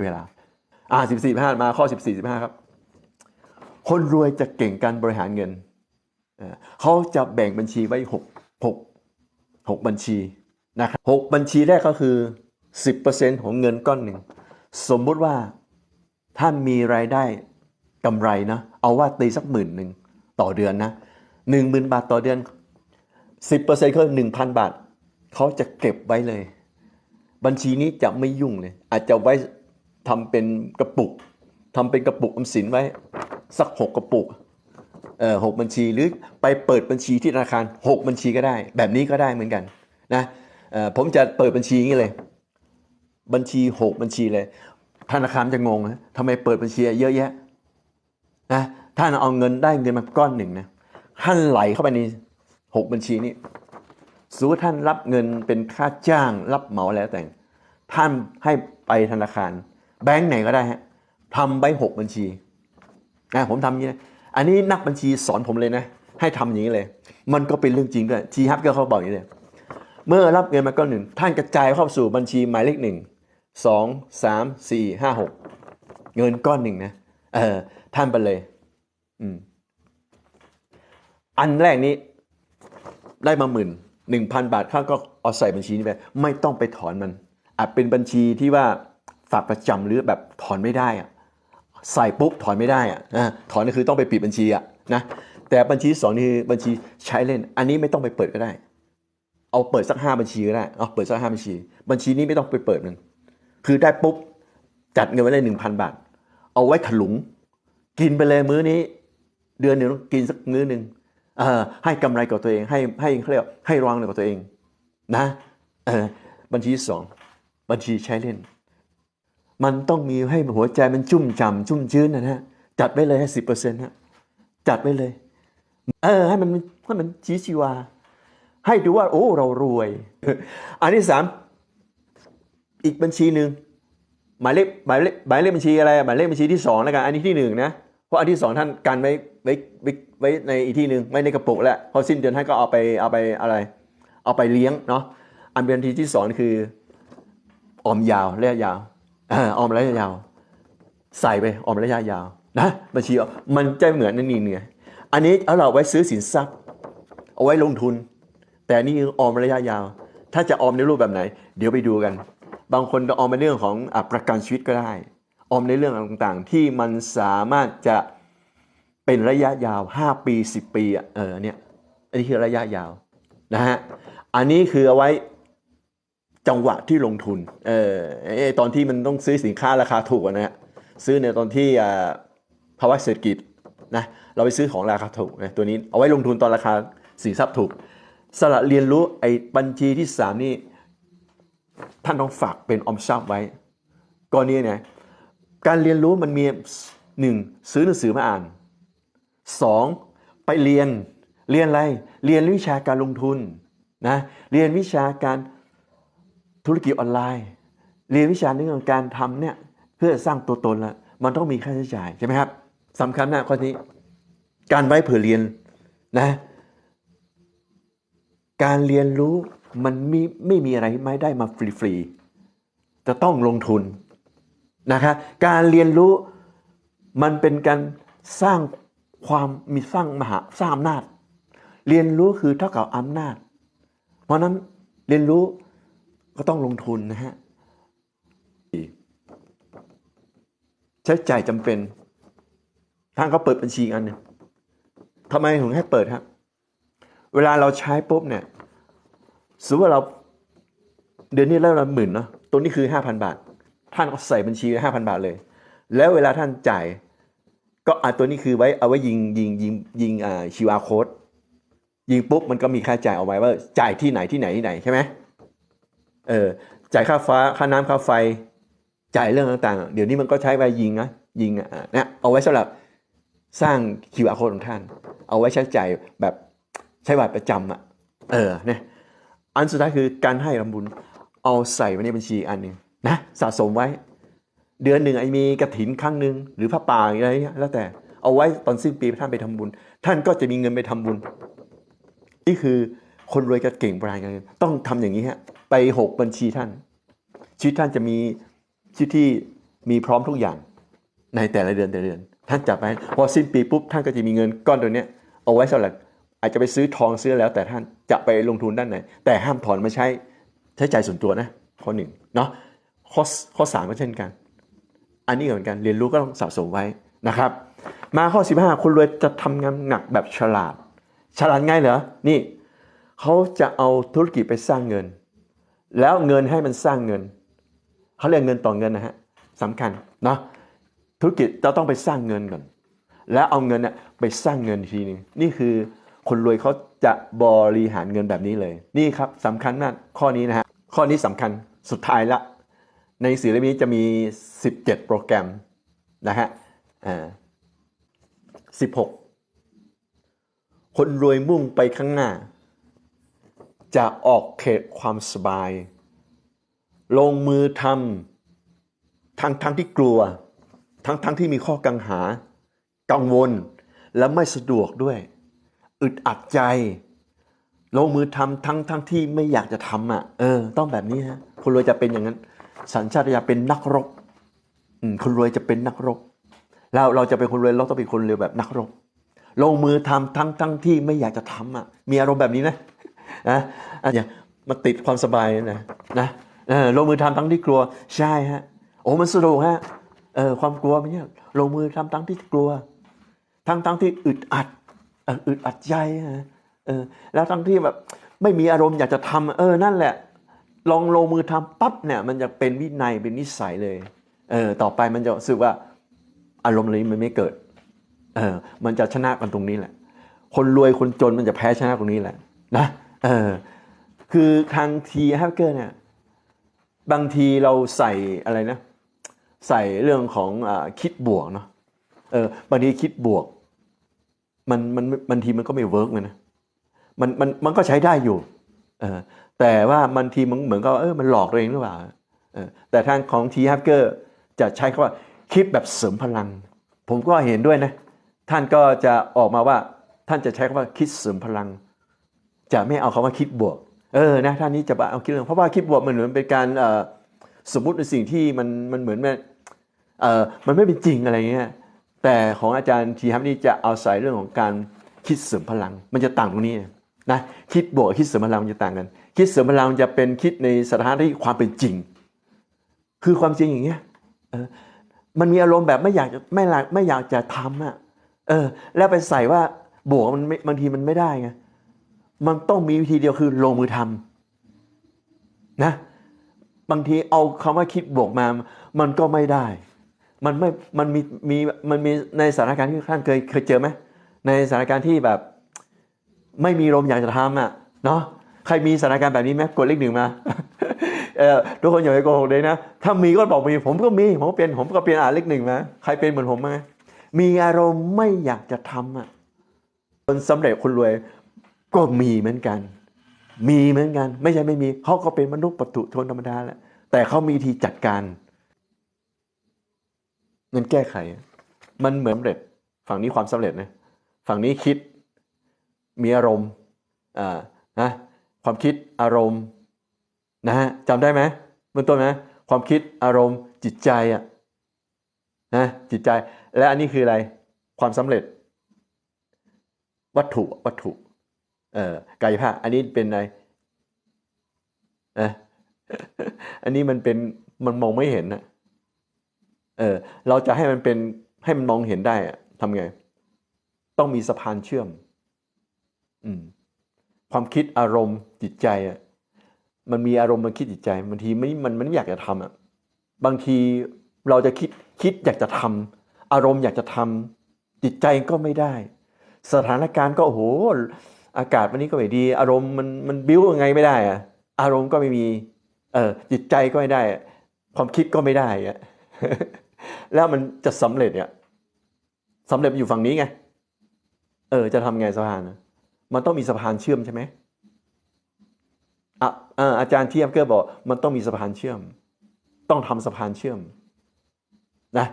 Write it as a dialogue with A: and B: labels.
A: เวลา อ่าสิบสี่ห้ามาข้อสิบสี่สิบห้าครับ คนรวยจะเก่งการบริหารเงิน เขาจะแบ่งบัญชีไว้หกหกหกบัญชีนะครับหกบัญชีแรกก็คือสิบเปอร์เซ็นของเงินก้อนหนึ่ง สมมุติว่าท่านมีรายได้กำไรนะ เอาว่าตีสักหมื่นหนึ่งต่อเดือนนะหนึ่งหมื่นบาทต่อเดือนสิบเปอร์เซ็นต์คือหนึ่งพันบาท เขาจะเก็บไว้เลย บัญชีนี้จะไม่ยุ่งเลย อาจจะไว้ ทำเป็นกระปุกทำเป็นกระปุกออมสินไว้ สักหกกระปุกเอ่อหกบัญชีหรือไปเปิดบัญชีที่ธนาคารหกบัญชีก็ได้ แบบนี้ก็ได้เหมือนกันนะเอ่อผมจะเปิดบัญชีอย่างนี้เลย บัญชีหกบัญชีเลย ธนาคารจะงงนะทำไมเปิดบัญชีเยอะแยะนะท่านเอาเงินได้เงินมาก้อนหนึ่งนะท่านไหลเข้าไปในหกบัญชีนี้สมมติท่านรับเงินเป็นค่าจ้างรับเหมาแล้วแต่ง ท่านให้ไปธนาคาร แบงก์ไหนก็ได้ฮะทำไว้หกบัญชีนะผมทำอย่างนี้นะอันนี้นักบัญชีสอนผมเลยนะ ให้ทำอย่างนี้เลย มันก็เป็นเรื่องจริงด้วยทีฮับก็เขาบอกอย่างนี้เลยเมื่อรับเงินมาก้อนหนึ่งท่านกระจายเข้าสู่บัญชีหมายเลขหนึ่งสองสามสี่ห้าหกเงินก้อนหนึ่งนะเออท่านไปเลย อืมอันแรกนี้ได้มาหมื่นหนึ่งพันบาทข้าก็เอาใส่บัญชีนี้ไปไม่ต้องไปถอนมันอาจเป็นบัญชีที่ว่า ฝากประจำหรือแบบถอนไม่ได้อะใส่ปุ๊บถอนไม่ได้อะนะถอนก็คือต้องไปปิดบัญชีอะนะแต่บัญชีสองนี่บัญชีใช้เล่น อันนี้ไม่ต้องไปเปิดก็ได้ เอาเปิดสักห้าบัญชีก็ได้เอาเปิดสักห้าบัญชี บัญชีนี้ไม่ต้องไปเปิดมันคือได้ปุ๊บจัดเงินไว้เลยหนึ่งพันบาท เอาไว้ถลุง กินไปเลยมื้อนี้ เดือนหนึ่งกินสักมื้อหนึ่งให้กำไรกับตัวเองให้ให้เขาเรียกให้รางวัลกับตัวเองนะบัญชีสองบัญชีใช้เล่น มันต้องมีให้หัวใจมันชุ่มฉ่ำชุ่มชื้นนะฮะจัดไว้เลยให้สิบเปอร์เซ็นต์ฮะจัดไว้เลย เออ ให้มันให้มันชีชีวา ให้ดูว่า โอ้ เรารวย อันที่สามอีกบัญชีหนึ่งหมายเลขหมายเลขหมายเลขบัญชีอะไรหมายเลขบัญชีที่สองแล้วกันอันนี้ที่หนึ่งนะเพราะอันที่สองท่านกันไว้ไว้ไว้ไว้ในอีกที่หนึ่งไว้ในกระปุกแหละพอสิ้นเดือนท่านก็เอาไปเอาไปอะไร เอาไปเลี้ยงเนาะอันเป็นบัญชีที่สองคือออมยาวระยะยาว ออมระยะยาว ใส่ไปออมระยะยาวนะบัญชีมันจะเหมือนนั่นนี่เนี่ยอันนี้เอาเราไว้ซื้อสินทรัพย์ เอาไว้ลงทุน แต่นี่ออมระยะยาว ถ้าจะออมในรูปแบบไหน เดี๋ยวไปดูกัน บางคนก็ออมในเรื่องของอประกันชีวิตก็ได้ ออมในเรื่องต่างๆ ที่มันสามารถจะเป็นระยะยาว 5 ปี 10 ปีอะเออเนี่ยอันนี้คือระยะยาวนะฮะอันนี้คือเอาไว้ จังหวะที่ลงทุนเออไอ้ตอนที่มันต้องซื้อสินค้าราคาถูกนะฮะซื้อในตอนที่ภาวะเศรษฐกิจนะเราไปซื้อของราคาถูกนะตัวนี้เอาไว้ลงทุนตอนราคาสินทรัพย์ถูกสละเรียนรู้ไอ้บัญชีที่สามนี่ท่านต้องฝากเป็นออมทรัพย์ไว้กรณีไหนการเรียนรู้มันมีหนึ่งซื้อหนังสือมาอ่านสองไปเรียนเรียนอะไร เรียนวิชาการลงทุนนะเรียนวิชาการ ธุรกิจออนไลน์ เรียนวิชาเรื่องของการทำเนี่ยเพื่อสร้างตัวตนละมันต้องมีค่าใช้จ่ายใช่ไหมครับสำคัญนะข้อนี้ การไว้เผื่อเรียนนะ การเรียนรู้มันไม่ไม่มีอะไรไม่ได้มาฟรีๆจะต้องลงทุนนะคะการเรียนรู้มันเป็นการสร้างความมีสร้างมหาสร้างอำนาจ เรียนรู้คือเท่ากับอำนาจ เพราะนั้นเรียนรู้ ก็ต้องลงทุนนะฮะใช้จ่ายจำเป็นทางเขาเปิดบัญชีกันหนึงทำไมถึงให้เปิดครับเวลาเราใช้ปุ๊บเนี่ยสมมติว่าเราเดือนนี้แล้วเราหมื่นเนาะตัวนี้คือ 5,000 บาท ท่านก็ใส่บัญชีห้าพันบาทเลย แล้วเวลาท่านจ่าย ก็อ่าตัวนี้คือไว้เอาไว้ยิงยิงยิงยิงอ่า QR code ยิงปุ๊บมันก็มีค่าจ่ายเอาไว้ว่าจ่ายที่ไหนที่ไหนที่ไหนใช่ไหม เออจ่ายค่าฟ้าค่าน้ำค่าไฟ จ่ายเรื่องต่างๆ เดี๋ยวนี้มันก็ใช้ไว้ยิงนะยิงอะนี่ยเอาไว้สำหรับสร้าง QR code ของท่าน เอาไว้ใช้จ่ายแบบใช้บัตรประจำอะเออเนี่ยอันสุดท้ายคือการให้ลำบุญเอาใส่ไว้ในบัญชีอันหนึ่งนะสะสมไว้ เดือนหนึ่งไอ้มีกระถินครั้งหนึ่งหรือพระป่าอะไรเงี้ยแล้วแต่เอาไว้ตอนสิ้นปีท่านไปทำบุญ ท่านก็จะมีเงินไปทำบุญ นี่คือคนรวยจะเก่งบริหารเงินต้องทำอย่างนี้ฮะ ไปหกบัญชีท่าน ชีวิตท่านจะมีชีวิตที่มีพร้อมทุกอย่างในแต่ละเดือนแต่ละเดือน ท่านจัดไปพอสิ้นปีปุ๊บท่านก็จะมีเงินก้อนตัวเนี้ยเอาไว้สำหรับอาจจะไปซื้อทองซื้อแล้ว แต่ท่านจะไปลงทุนด้านไหน แต่ห้ามถอนมาใช้ใช้จ่ายส่วนตัวนะข้อหนึ่งเนาะข้อข้อสามก็เช่นกัน อันนี้ก็เหมือนกันเรียนรู้ก็ต้องสะสมไว้นะครับ มาข้อ 15 คนรวยจะทำงานหนักแบบฉลาด ฉลาดง่ายเหรอนี่เขาจะเอาธุรกิจไปสร้างเงิน แล้วเงินให้มันสร้างเงินเขาเรียกเงินต่อเงินนะฮะสำคัญเนาะธุรกิจจะต้องไปสร้างเงินก่อน แล้วเอาเงินน่ะไปสร้างเงินทีนึงนี่คือคนรวยเขาจะบริหารเงินแบบนี้เลย นี่ครับสำคัญมากข้อนี้นะฮะข้อนี้สำคัญสุดท้ายละ ในสือเล่มนี้จะมี 17 โปรแกรมนะฮะอ่า16 คนรวยมุ่งไปข้างหน้า จะออกเขตความสบาย ลงมือทำทั้งทั้งที่กลัว ทั้งทั้งที่มีข้อกังหา กังวลและไม่สะดวกด้วย อึดอัดใจ ลงมือทำทั้งทั้งที่ไม่อยากจะทำอะเออ ต้องแบบนี้ฮะคนรวยจะเป็นอย่างนั้น สัญชาตญาณเป็นนักรบอืมคนรวยจะเป็นนักรบแล้วเราจะเป็นคนรวยเราต้องเป็นคนรวยแบบนักรบลงมือทำทั้งทั้งที่ไม่อยากจะทำอะมีอารมณ์แบบนี้นะ นะอะอย่ามาติดความสบายนะนะลงมือทำทั้งที่กลัวใช่ฮะโอ้มันสนุกฮะเออความกลัวมันเนี่ยลงมือทำทั้งที่กลัว ทั้งทั้งที่อึดอัดอึดอัดใจฮะเออแล้วทั้งที่แบบไม่มีอารมณ์อยากจะทำเออนั่นแหละ ลองลงมือทำปั๊บเนี่ยมันจะเป็นวินัยเป็นนิสัยเลยเออต่อไปมันจะรู้สึกว่าอารมณ์เหล่านี้มันไม่เกิดเออมันจะชนะกันตรงนี้แหละ คนรวยคนจนมันจะแพ้ชนะตรงนี้แหละนะ เออคือทางทีแฮกเกอร์เนี่ยบางทีเราใส่อะไรนะ ใส่เรื่องของอคิดบวกเนาะเออบางทีคิดบวก มันมันบางทีมันก็ไม่เวิร์กเลยนะมันมันมันก็ใช้ได้อยู่ เออแต่ว่าบางทีมันเหมือนกับเออมันหลอกตัวเองหรือเปล่าเออแต่ทางของทีแฮกเกอร์จะใช้คำว่าคิดแบบเสริมพลัง ผมก็เห็นด้วยนะ ท่านก็จะออกมาว่าท่านจะใช้คำว่าคิดเสริมพลัง จะไม่เอาคำว่าคิดบวก เออนะท่านนี้จะเอาคิดเรื่องเพราะว่าคิดบวกมันเหมือนเป็นการสมมุติในสิ่งที่มันมันเหมือนมันเออมันไม่เป็นจริงอะไรเงี้ยแต่ของอาจารย์ทีฮับนี่จะเอาใส่เรื่องของการคิดเสริมพลัง มันจะต่างตรงนี้นะคิดบวกคิดเสริมพลังมันจะต่างกัน คิดเสริมพลังจะเป็นคิดในสถานที่ความเป็นจริง คือความจริงอย่างเงี้ยมันมีอารมณ์แบบไม่อยากจะไม่อยากไม่อยากจะทำอะเออ แล้วไปใส่ว่าบวกมันบางทีมันไม่ได้ไง มันต้องมีวิธีเดียวคือลงมือทำนะ บางทีเอาคำว่าคิดบวกมา มันก็ไม่ได้ มันไม่ มันมี มี มันมีในสถานการณ์ที่ท่านเคยเคยเจอไหมในสถานการณ์ที่แบบ ไม่มีลมอยากจะทำอะเนาะใครมีสถานการณ์แบบนี้ไหมกดเลขหนึ่งมาเออทุกคนอย่าไปโกหกเลยนะ ถ้ามีก็บอกมี ผมก็มี ผมก็เป็น ผมก็เป็นอ่านเลขหนึ่งมาใครเป็นเหมือนผมไหมมีอารมณ์ไม่อยากจะทำอะคนสำเร็จคนรวย ก็มีเหมือนกัน มีเหมือนกัน ไม่ใช่ไม่มีเขาก็เป็นมนุษย์ปตุชนธรรมดาแหละแต่เขามีวิธีจัดการเงินแก้ไข มันเหมือนสำเร็จ ฝั่งนี้ความสำเร็จนะฝั่งนี้คิดมีอารมณ์อ่านะความคิดอารมณ์นะฮะจำได้ไหมเบื้องต้นนะความคิดอารมณ์จิตใจอะนะจิตใจและอันนี้คืออะไร ความสำเร็จ วัตถุวัตถุ เอ่อกายภาพ อันนี้เป็นอะไรนะอันนี้มันเป็นมันมองไม่เห็นนะเออ เราจะให้มันเป็นให้มันมองเห็นได้อะทำไง ต้องมีสะพานเชื่อม อืม ความคิดอารมณ์จิตใจอะ มันมีอารมณ์มันคิดจิตใจบางทีไม่มันมันอยากจะทำอะ บางทีเราจะคิดคิดอยากจะทำอารมณ์อยากจะทำจิตใจก็ไม่ได้ สถานการณ์ก็โอ้โห อากาศวันนี้ก็ไม่ดี อารมณ์มันมันบิ้วยังไงไม่ได้อะอารมณ์ก็ไม่มีเออจิตใจก็ไม่ได้อะความคิดก็ไม่ได้อะแล้วมันจะสำเร็จเนี่ยสำเร็จอยู่ฝั่งนี้ไงเออจะทำไงสะพานอะมันต้องมีสะพานเชื่อมใช่ไหมอะอออาจารย์เที่แอมเกอร์บอก มันต้องมีสะพานเชื่อม ต้องทำสะพานเชื่อม นะ